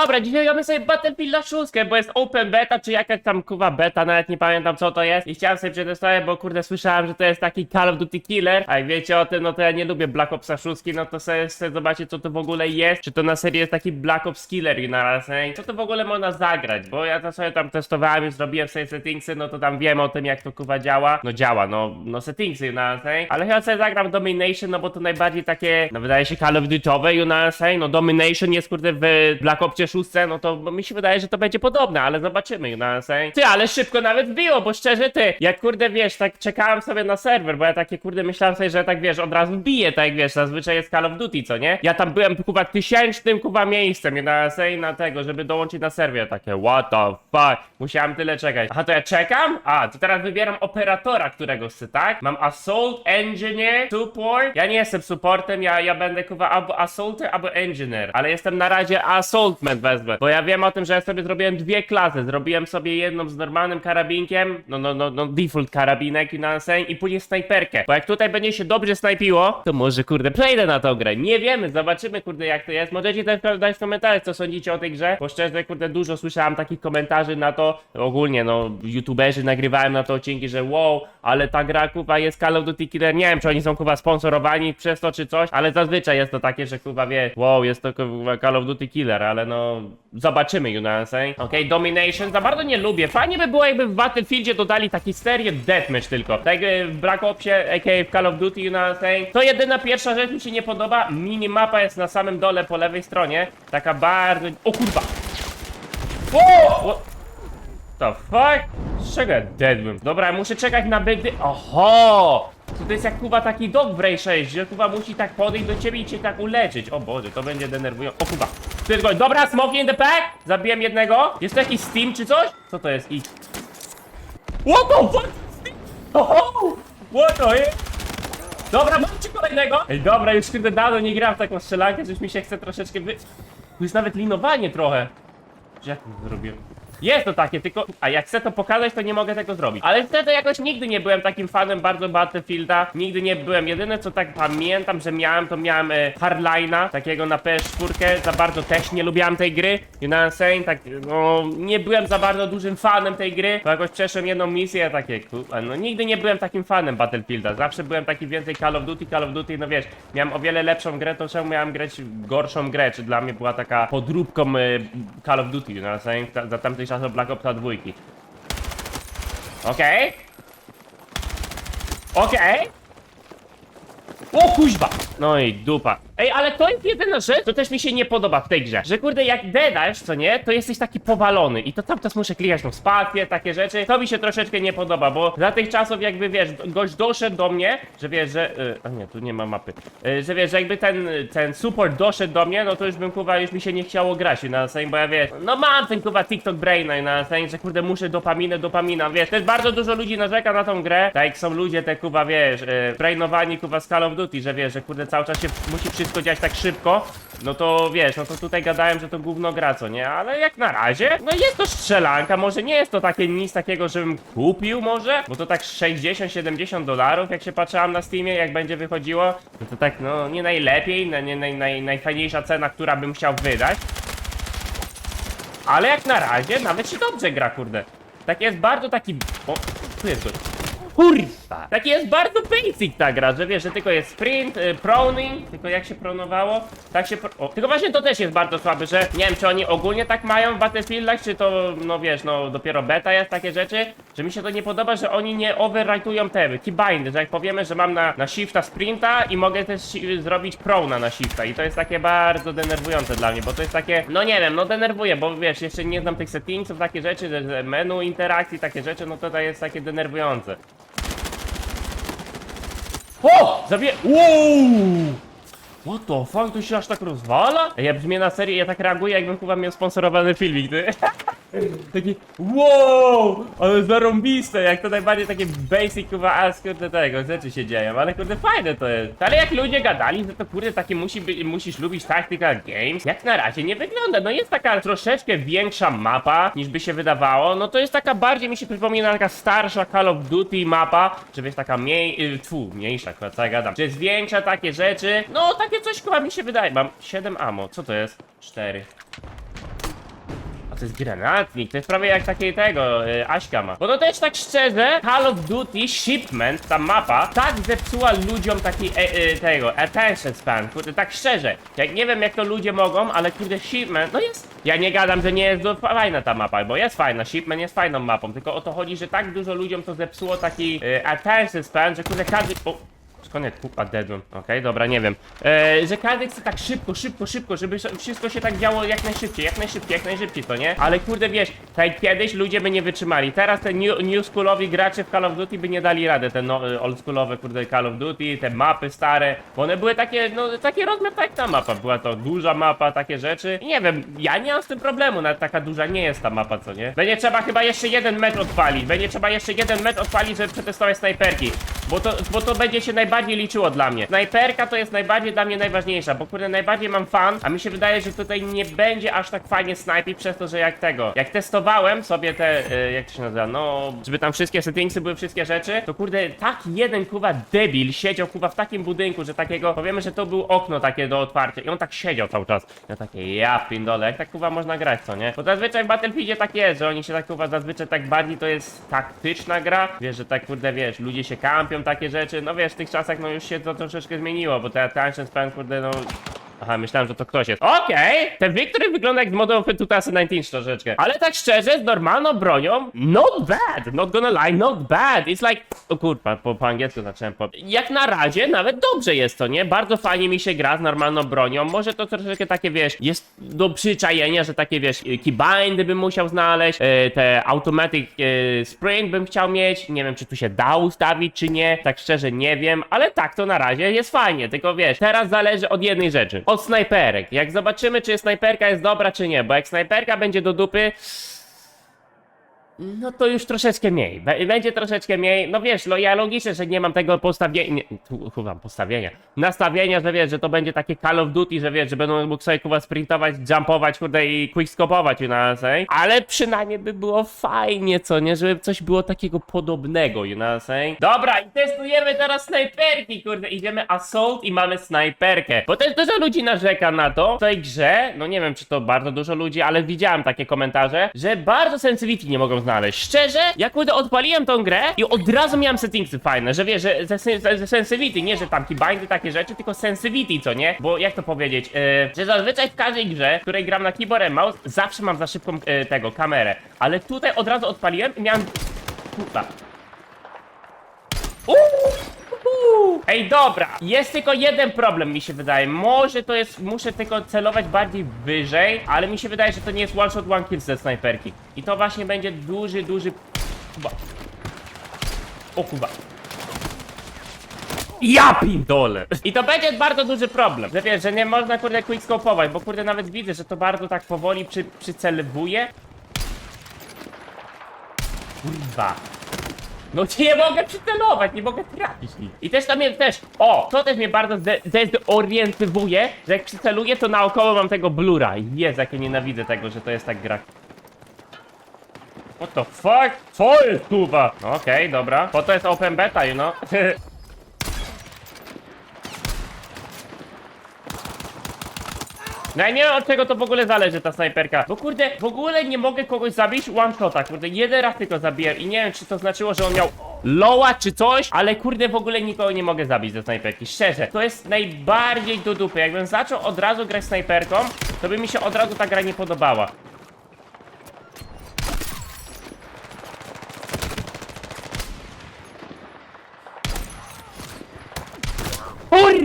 Dobra, dzisiaj mamy sobie Battlefield na szóstkę, bo jest open beta, czy jakaś tam kuwa beta, nawet nie pamiętam co to jest. I chciałem sobie przetestować, bo kurde słyszałem, że to jest taki Call of Duty Killer. A jak wiecie o tym, no to ja nie lubię Black Opsa szóstki, no to sobie, sobie zobaczcie co to w ogóle jest. Czy to na serii jest taki Black Ops Killer i na raz, nie? Co to w ogóle można zagrać, bo ja to sobie tam testowałem, już zrobiłem sobie settingsy, no to tam wiem o tym jak to kuwa działa. No działa, no, no settingsy na raz, nie? Ale chyba sobie zagram Domination, no bo to najbardziej takie, no wydaje się Call of Duty'owe, know what I'm saying? No Domination jest kurde w Black Opsie 6, no to mi się wydaje, że to będzie podobne, ale zobaczymy, I'm saying? Ty, ale szybko nawet wbiło, bo szczerze ty, jak kurde wiesz, tak czekałem sobie na serwer, bo ja takie kurde myślałem sobie, że tak wiesz, od razu wbije, tak wiesz, zazwyczaj jest Call of Duty, co nie? Ja tam byłem kuba tysięcznym kuba miejscem, I'm saying? Na tego, żeby dołączyć na serwer, takie what the fuck, musiałem tyle czekać. Aha, to ja czekam? A, to teraz wybieram operatora, którego chcę, tak? Mam Assault Engineer, Support. Ja nie jestem supportem, ja, ja będę kuwa albo Assaulter, albo Engineer, ale jestem na razie Assaultman wezmę, bo ja wiem o tym, że ja sobie zrobiłem dwie klasy. Zrobiłem sobie jedną z normalnym karabinkiem, no, no, no, no default karabinek, you know what I'm saying? i później snajperkę, bo jak tutaj będzie się dobrze snajpiło, to może kurde przejdę na tą grę. Nie wiemy, zobaczymy kurde jak to jest. Możecie też dać w komentarzach, co sądzicie o tej grze, bo szczerze kurde dużo słyszałem takich komentarzy na to, ogólnie no youtuberzy nagrywałem na to odcinki, że wow, ale ta gra kuwa jest Call of Duty Killer, nie wiem czy oni są kuwa sponsorowani przez to czy coś, ale zazwyczaj jest to takie, że kuwa wie, wow, jest to kuwa Call of Duty Killer, ale no zobaczymy, you know what I'm saying? Okej, Domination, za bardzo nie lubię, fajnie by było jakby w Battlefieldzie dodali taki serię deathmatch tylko, tak w Black Opsie, aka w Call of Duty, you know what I'm saying? To jedyna pierwsza rzecz mi się nie podoba, minimapa jest na samym dole po lewej stronie, taka bardzo, o kurwa! O! What the fuck? Czego deadłem? Dobra, muszę czekać na bedy. Oho! To jest jak kuba taki dog w Ray 6, że kuba musi tak podejść do ciebie i cię tak uleczyć. O Boże, to będzie denerwujące. O kuba. Tylko, dobra, smoke in the pack! Zabiłem jednego. Jest to jakiś Steam czy coś? Co to jest? I... What the fuck? Oho! What the? Dobra, mam ci kolejnego! Ej, dobra, już kurde dawno nie gram w taką strzelankę, coś mi się chce troszeczkę wy... Tu jest nawet linowanie trochę. Jak to zrobiłem? Jest to takie, tylko. A jak chcę to pokazać, to nie mogę tego zrobić. Ale wtedy jakoś nigdy nie byłem takim fanem bardzo Battlefielda. Nigdy nie byłem. Jedyne co tak pamiętam, że miałem, to miałem e, Hardline'a, takiego na PS4. Za bardzo też nie lubiłem tej gry. You know what I'm saying? Tak, no, nie byłem za bardzo dużym fanem tej gry. Bo jakoś przeszłem jedną misję, takie, kurwa, no nigdy nie byłem takim fanem Battlefielda. Zawsze byłem taki więcej Call of Duty, Call of Duty, no wiesz, miałem o wiele lepszą grę, to czemu miałem grać gorszą grę? Czy dla mnie była taka podróbką y, Call of Duty, you know what I'm saying? Ta, za tamtych czasów Black Opsa dwójki. Okej. Okej. O kuźba! No i dupa. Ej, ale to jest jedyna rzecz, co też mi się nie podoba w tej grze. Że kurde, jak dedasz, co nie, to jesteś taki powalony. I to cały czas muszę klikać tą spację, takie rzeczy. To mi się troszeczkę nie podoba, bo za tych czasów jakby, wiesz, gość doszedł do mnie, że wiesz, że... y, a nie, tu nie ma mapy. Y, że wiesz, że jakby ten, ten support doszedł do mnie, no to już bym, kurwa, już mi się nie chciało grać na same, bo ja wiesz, no mam ten, kurwa, TikTok brain na same, że kurde, muszę dopaminę, dopamina, wiesz. Też bardzo dużo ludzi narzeka na tą grę, tak jak są ludzie te, kurwa, wiesz, y, brainowani, kurwa, z Call of Duty, że wiesz, że kurde, cały czas się musi wszystko dziać tak szybko, no to wiesz, no to tutaj gadałem, że to gówno gra, co nie? Ale jak na razie, no jest to strzelanka, może nie jest to takie nic takiego, żebym kupił może, bo to tak 60-70 dolarów, jak się patrzyłam na Steamie, jak będzie wychodziło, no to tak, no nie najlepiej, no, nie naj, naj, najfajniejsza cena, która bym chciał wydać. Ale jak na razie, nawet się dobrze gra, kurde. Tak jest bardzo taki... O, tu jest gość. Kurwa! Taki jest bardzo basic ta gra, że wiesz, że tylko jest sprint, y, proning, tylko jak się pronowało, tak się pro... o, Tylko właśnie to też jest bardzo słabe, że nie wiem, czy oni ogólnie tak mają w Battlefieldach, czy to, no wiesz, no dopiero beta jest, takie rzeczy, że mi się to nie podoba, że oni nie overwrite'ują te keybindy, że jak powiemy, że mam na, na shifta sprinta i mogę też shi- zrobić prona na shifta i to jest takie bardzo denerwujące dla mnie, bo to jest takie, no nie wiem, no denerwuje, bo wiesz, jeszcze nie znam tych settingsów, takie rzeczy, że menu interakcji, takie rzeczy, no to to jest takie denerwujące. O! Zabiję. Wow! What the fuck, to się aż tak rozwala? Ja brzmię na serię, ja tak reaguję, jakbym chyba miał sponsorowany filmik, ty. Taki, wow, ale zarąbiste, jak to najbardziej takie basic, kurwa, a kurde tego, rzeczy się dzieją, ale kurde fajne to jest. Ale jak ludzie gadali, że to kurde takie musi być, musisz lubić Tactical Games, jak na razie nie wygląda, no jest taka troszeczkę większa mapa, niż by się wydawało, no to jest taka bardziej, mi się przypomina taka starsza Call of Duty mapa, że wiesz, taka mniej, y, tfu, mniejsza, kurwa, co ja gadam, że jest większa, takie rzeczy, no takie coś chyba mi się wydaje, mam 7 ammo, co to jest? 4. to jest granatnik, to jest prawie jak takiej tego, y, Aśka ma. Bo to też tak szczerze, Call of Duty Shipment, ta mapa, tak zepsuła ludziom taki, e, e, tego, attention span, kurde, tak szczerze. Jak nie wiem jak to ludzie mogą, ale kurde, Shipment, no jest, ja nie gadam, że nie jest do, fajna ta mapa, bo jest fajna, Shipment jest fajną mapą, tylko o to chodzi, że tak dużo ludziom to zepsuło taki e, attention span, że kurde, każdy, o, Koniec, kupa, deadłem. Okej, dobra, nie wiem. E, że każdy chce tak szybko, szybko, szybko, żeby sz- wszystko się tak działo jak najszybciej, jak najszybciej, jak najszybciej, to nie? Ale kurde, wiesz, tak kiedyś ludzie by nie wytrzymali. Teraz te new, new schoolowi gracze w Call of Duty by nie dali rady. Te no, old schoolowe, kurde, Call of Duty, te mapy stare, bo one były takie, no, taki rozmiar tak jak ta mapa. Była to duża mapa, takie rzeczy. I nie wiem, ja nie mam z tym problemu, nawet taka duża nie jest ta mapa, co nie? Będzie trzeba chyba jeszcze jeden mecz odpalić, będzie trzeba jeszcze jeden mecz odpalić, żeby przetestować snajperki. Bo to, bo to będzie się najbardziej liczyło dla mnie. Snajperka to jest najbardziej dla mnie najważniejsza, bo kurde najbardziej mam fan, a mi się wydaje, że tutaj nie będzie aż tak fajnie snajpić przez to, że jak tego, jak testowałem sobie te, e, jak to się nazywa, no, żeby tam wszystkie settingsy były wszystkie rzeczy, to kurde tak jeden kuwa debil siedział kuwa w takim budynku, że takiego, powiemy, że to było okno takie do otwarcia i on tak siedział cały czas. Ja takie, ja pindole, jak tak kuwa można grać, co nie? Bo zazwyczaj w Battlefieldzie tak jest, że oni się tak kuwa zazwyczaj tak bardziej to jest taktyczna gra, wiesz, że tak kurde, wiesz, ludzie się kampią, takie rzeczy, no wiesz, w tych czasach no już się to troszeczkę zmieniło, bo te attention span, kurde, no... Aha, myślałem, że to ktoś jest. Okej! Ten Victory wygląda jak z Warfare 2019 troszeczkę. Ale tak szczerze, z normalną bronią, not bad! Not gonna lie, not bad. It's like... O kurwa, po, po angielsku zacząłem po... Jak na razie nawet dobrze jest to, nie? Bardzo fajnie mi się gra z normalną bronią. Może to troszeczkę takie, wiesz, jest do przyczajenia, że takie, wiesz, keybindy bym musiał znaleźć, e, te automatic e, sprint bym chciał mieć. Nie wiem, czy tu się da ustawić, czy nie. Tak szczerze nie wiem, ale tak to na razie jest fajnie. Tylko wiesz, teraz zależy od jednej rzeczy. Od snajperek. Jak zobaczymy, czy snajperka jest dobra, czy nie. Bo jak snajperka będzie do dupy, no to już troszeczkę mniej. Będzie troszeczkę mniej. No wiesz, no ja logicznie, że nie mam tego postawienia. Chyba postawienia. Nastawienia, że wiesz, że to będzie takie Call of Duty, że wiesz, że będą mógł sobie kurwa sprintować, jumpować, kurde i quickscopować na say. Ale przynajmniej by było fajnie, co nie? Żeby coś było takiego podobnego, you know saying? Dobra, i testujemy teraz snajperki, kurde. Idziemy assault i mamy snajperkę. Bo też dużo ludzi narzeka na to w tej grze. No nie wiem, czy to bardzo dużo ludzi, ale widziałem takie komentarze, że bardzo sensitivity nie mogą znaleźć. Szczerze, jak kurde odpaliłem tą grę i od razu miałem settingsy fajne, że wiesz, że ze sensitivity, nie że tam keybindy, takie rzeczy, tylko sensitivity, co nie? Bo jak to powiedzieć, yy, że zazwyczaj w każdej grze, w której gram na keyboard and mouse, zawsze mam za szybką yy, tego, kamerę. Ale tutaj od razu odpaliłem i miałem... Kurwa. Uuu! Ej, dobra, jest tylko jeden problem, mi się wydaje. Może to jest, muszę tylko celować bardziej wyżej, ale mi się wydaje, że to nie jest one shot, one kill ze snajperki. I to właśnie będzie duży, duży... Kuba. O kuba. Ja pindole! I to będzie bardzo duży problem, że wiesz, że nie można kurde quickscopować, bo kurde nawet widzę, że to bardzo tak powoli przy, przycelowuje. Kurwa. No nie mogę przycelować, nie mogę trafić nic. I też tam mnie też, o, to też mnie bardzo dezorientowuje, że jak przyceluję, to naokoło mam tego blura. Jezu, jak ja nienawidzę tego, że to jest tak gra. What the fuck? Co jest? No Okej, dobra. Po to jest open beta, you know? No ja nie wiem od czego to w ogóle zależy ta snajperka. Bo kurde, w ogóle nie mogę kogoś zabić one shota, kurde, jeden raz tylko zabiłem i nie wiem czy to znaczyło, że on miał loła czy coś, ale kurde w ogóle nikogo nie mogę zabić ze snajperki, szczerze. To jest najbardziej do dupy, jakbym zaczął od razu grać snajperką, to by mi się od razu ta gra nie podobała.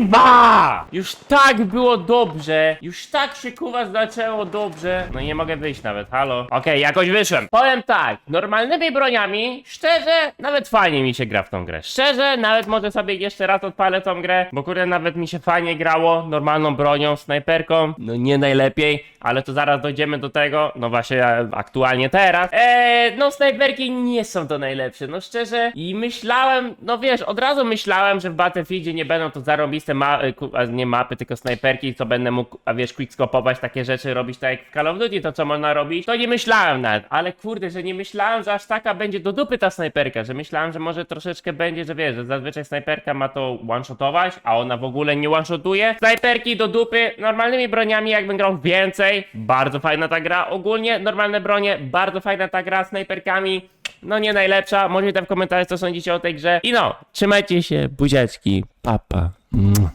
Kurwa! Już tak było dobrze. Już tak się kuwa zaczęło dobrze. No nie mogę wyjść nawet, halo. Okej, jakoś wyszłem. Powiem tak, normalnymi broniami, szczerze, nawet fajnie mi się gra w tą grę. Szczerze, nawet może sobie jeszcze raz odpalę tą grę, bo kurde nawet mi się fajnie grało normalną bronią, snajperką. No nie najlepiej, ale to zaraz dojdziemy do tego. No właśnie, aktualnie teraz. Eee, no snajperki nie są to najlepsze, no szczerze. I myślałem, no wiesz, od razu myślałem, że w Battlefieldzie nie będą to zarobiste zajebiste ma y, ku- a nie mapy, tylko snajperki, co będę mógł, a wiesz, quickscopować takie rzeczy, robić tak jak w Call of Duty, to co można robić, to nie myślałem nawet, ale kurde, że nie myślałem, że aż taka będzie do dupy ta snajperka, że myślałem, że może troszeczkę będzie, że wiesz, że zazwyczaj snajperka ma to one-shotować, a ona w ogóle nie one-shotuje. Snajperki do dupy, normalnymi broniami jakbym grał więcej, bardzo fajna ta gra, ogólnie normalne bronie, bardzo fajna ta gra, snajperkami, no nie najlepsza, możecie tam w komentarzach co sądzicie o tej grze. I no, trzymajcie się, buziaczki, papa. Pa. Mm.